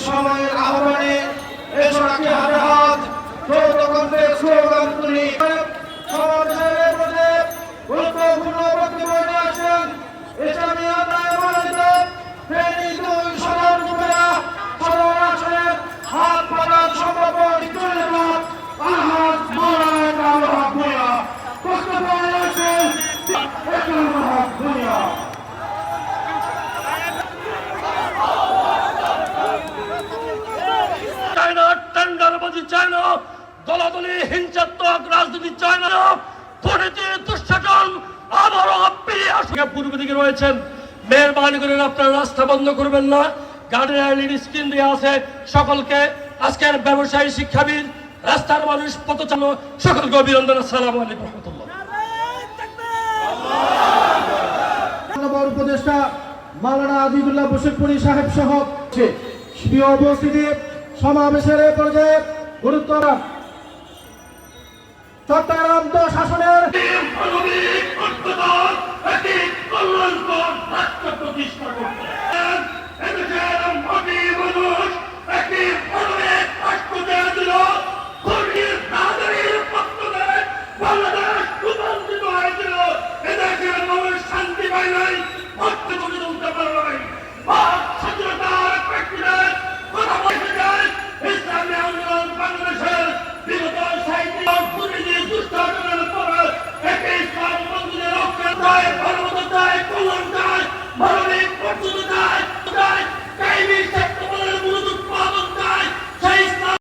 সময় দলে হিংসাত্মক রাজনীতি চায় না। দুর্নীতি দুঃশাসন আবারও ফিরে পূর্ব দিকে রয়েছেন। মেহরবানি করে আপনারা রাস্তা বন্ধ করবেন না। গার্ডেন এলইডি স্ক্রিন দিয়ে আছে সকলকে। আজকের ব্যবসায়ী শিক্ষাবিদ রাস্তার মানুষ পথচালন সকলকে অভিনন্দন। আসসালামু আলাইকুম রহমতুল্লাহ। উপদেষ্টা মাওলানা আজিদুল্লাহ বসিরপুরি সাহেব সহ উপস্থিতি সমাবেশের পর্যায়ে গুরুত্ব চট্টগ্রাম তো শাসনের বাংলাদেশ রূপান্তরিত হয়েছিল। শান্তি পায় নাই।